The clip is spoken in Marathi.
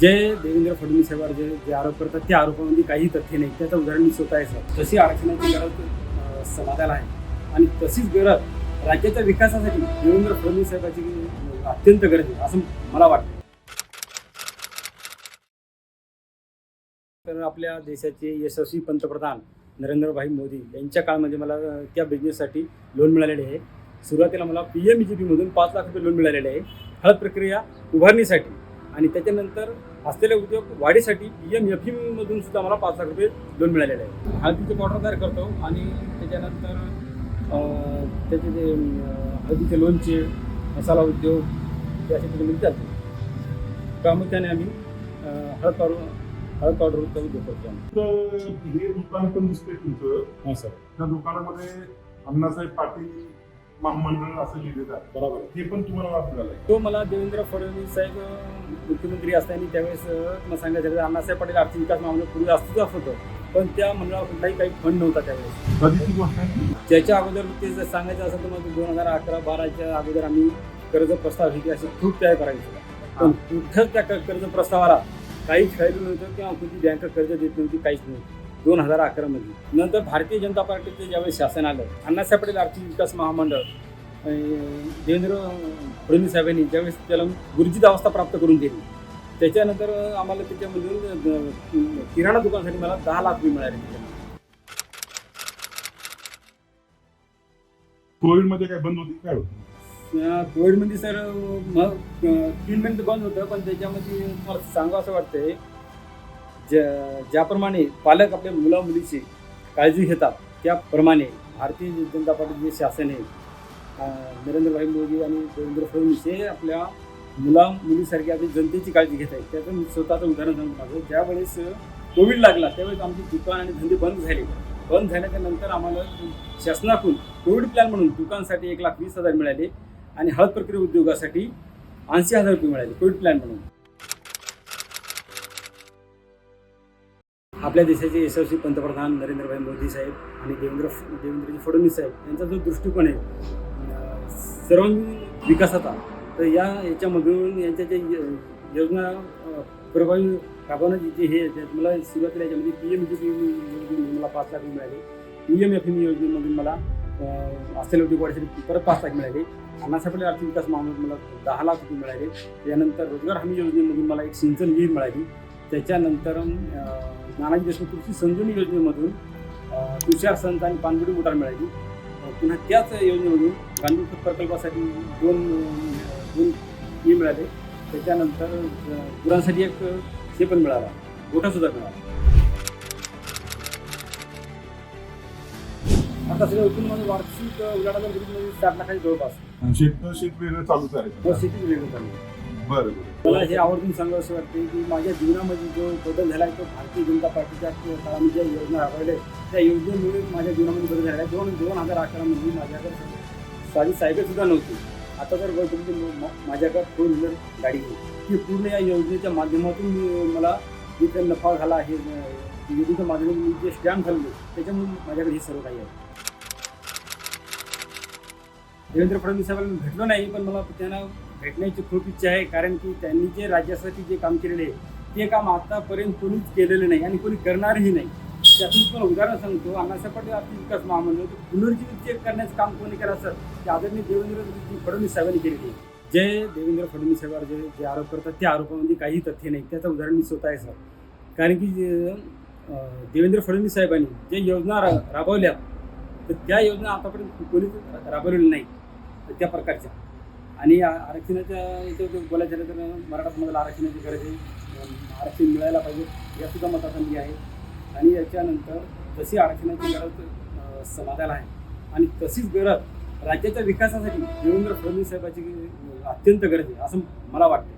जे देवेंद्र फडणवीस साहेबांवर जे जे आरोप करतात त्या आरोपामध्ये काही तथ्य नाही. त्याचं उदाहरण मी स्वतः आहे तशी आरक्षणाची गरज समाजाला आहे. आणि तशीच गरज राज्याच्या विकासासाठी देवेंद्र फडणवीस साहेबाची अत्यंत गरज आहे असं मला वाटतं. तर आपल्या देशाचे यशस्वी पंतप्रधान नरेंद्रभाई मोदी यांच्या काळामध्ये म्हणजे मला त्या बिझनेससाठी लोन मिळालेले आहे. सुरुवातीला मला पी एम जी पीमधून पाच लाख रुपये लोन मिळालेले आहे. हळद प्रक्रिया उभारणीसाठी. आणि त्याच्यानंतर असलेले उद्योग वाढीसाठी पी एम एफ मधून सुद्धा मला पाच लाख रुपये लोन मिळालेले आहे हळदीचे पावडर तयार करतो आणि त्याच्यानंतर अं, त्याचे जे हळदीचे लोणचे मसाला उद्योग असे त्याच्यामध्ये चालते. प्रामुख्याने आम्ही हळद पावडर हळद पावडरचा उद्योग करतो आम्ही. हे दुकान पण दिसतंय तुमचं. हां सर. त्या दुकानामध्ये अण्णासाहेब पाटील महामंडळ असं लिहिलेलं आहे. बरोबर. हे पण तुम्हाला मिळाला आहे. तो मला देवेंद्र फडणवीस साहेब मुख्यमंत्री असताना त्यावेळेस मला सांगायचं झालं अण्णासाहेब पाटील आर्थिक विकास महामंडळ पूर्वी अस्तित्वात होतं पण त्या मंडळावर कुठलाही काही फंड नव्हता त्यावेळेस. गोष्ट आहे त्याच्या अगोदर ते जर सांगायचं असेल तर मग दोन हजार अकरा बाराच्या अगोदर आम्ही कर्ज प्रस्ताव घेतले असे खूप तयार करायचो. पण कुठं त्या कर्ज प्रस्तावाला काहीच खेळलं नव्हतं किंवा कोणती बँक कर्ज देत नव्हती काहीच नव्हतं. दोन हजार अकरामध्ये नंतर भारतीय जनता पार्टीचं ज्यावेळेस शासन आलं अण्णासाहेब पाटील आर्थिक विकास महामंडळ देवेंद्र फडणवीस साहेबांनी ज्यावेळेस त्याला गुरुजीत अवस्था प्राप्त करून दिली त्याच्यानंतर आम्हाला त्याच्यामधून किराणा दुकानासाठी मला दहा लाख रुपये मिळाले कोविडमध्ये काय बंद होती काय होती? कोविडमध्ये सर मग तीन महिने बंद होतं पण त्याच्यामध्ये मला सांगावं असं वाटतंय ज्या ज्याप्रमाणे पालक आपल्या मुला मुलीची काळजी घेतात त्याप्रमाणे भारतीय जनता पार्टी जे शासन आहे नरेंद्रभाई मोदी आणि देवेंद्र फडणवीस हे आपल्या मुला मुलीसारखी आपली जनतेची काळजी घेत आहेत. त्याचं मी स्वतःचं उदाहरण सांगतो माझं ज्यावेळेस कोविड लागला त्यावेळेस आमची दुकान आणि धंदे बंद झाले. बंद झाल्याच्यानंतर आम्हाला शासनाकडून कोविड प्लॅन म्हणून दुकानसाठी एक लाख वीस हजार मिळाले आणि हळद प्रक्रिया उद्योगासाठी ऐंशी हजार रुपये मिळाले कोविड प्लॅन म्हणून. आपल्या देशाचे यशस्वी पंतप्रधान नरेंद्रभाई मोदी साहेब आणि देवेंद्र देवेंद्रजी फडणवीस साहेब यांचा जो दृष्टिकोन आहे सर्वांगीण विकासाचा तर या याच्यामधून यांच्या ज्या योजना प्रभावी राबवण्याची जे हे मला सुरुवातीला याच्यामध्ये पी एम जी योजनेमधून मला पाच लाख मिळाले. पी एम एफ एम योजनेमधून मला अं, असलेल्या वाढीसाठी परत पाच लाख मिळाले. अण्णासाहेब आर्थिक विकास महामंडळ मला दहा लाख रुपये मिळाले. त्यानंतर रोजगार हमी योजनेमधून मला एक सिंचन विहीर मिळाली. त्याच्यानंतर नानाजी देशमुख कृषी संजीवनी योजनेमधून तुषार संत आणि पानबुडी मोटार मिळाली. पुन्हा त्याच योजनेमधून गांधी खत प्रकल्पासाठी दोन दोन हे मिळाले. त्याच्यानंतर गुरांसाठी एक हे पण मिळाला. गोठा सुद्धा मिळाला. आता सगळं एकूण म्हणजे वार्षिक उलाढाल साठ लाखाची जवळपास. शेत शेत वेगळं चालूच आहे. व शेती वेगळं चालू आहे. बरं मला हे आवर्जून सांगावं असं वाटते की माझ्या जीवनामध्ये जो बदल झाला आहे तो भारतीय जनता पार्टीच्या काळामध्ये ज्या योजना राबवल्या त्या योजनेमुळे माझ्या जीवनामध्ये बदल झाला आहे दोन दोन हजार अकरामध्ये माझ्याकडे साधी सायकल सुद्धा नव्हती. आता तर माझ्याकडे फोर व्हीलर गाडी ही पूर्ण या योजनेच्या माध्यमातून मला जिथे नफा झाला आहे योजनेच्या माध्यमातून मी जे स्टॅम्प झाले त्याच्यामुळे माझ्याकडे हे सर्व काही आहे. देवेंद्र फडणवीस साहेबांना भेटलो नाही पण मला त्यांना भेटण्याची खूप इच्छा आहे कारण की त्यांनी जे राज्यासाठी जे काम केलेले आहे ते काम आतापर्यंत कोणीच केलेलं नाही आणि कोणी करणारही नाही. त्यातून पण उदाहरण सांगतो अण्णासाहेब पाटील आर्थिक विकास महामंडळ पुनर्जीवित जे करण्याचं काम कोणी केलं असेल ते आदरणीय देवेंद्र फडणवीस साहेबांनी केलेली आहे. जे देवेंद्र फडणवीस साहेबांवर जे जे आरोप करतात त्या आरोपामध्ये काही तथ्य नाही त्याचं उदाहरण मी स्वतः आहे सर. कारण की जे, देवेंद्र फडणवीस साहेबांनी जे योजना रा राबवल्या तर त्या योजना आतापर्यंत कोणीच राबवलेल्या नाही त्या प्रकारच्या. आणि आरक्षणाच्या याच्यावर बोलायचं झालं तर मराठा समाजाला आरक्षणाची गरज आहे. आरक्षण मिळायला पाहिजे यासुद्धा मताचा मी आहे. आणि याच्यानंतर जशी आरक्षणाची गरज समाजाला आहे आणि तशीच गरज राज्याच्या विकासासाठी देवेंद्र फडणवीस साहेबाची अत्यंत गरज आहे असं मला वाटतं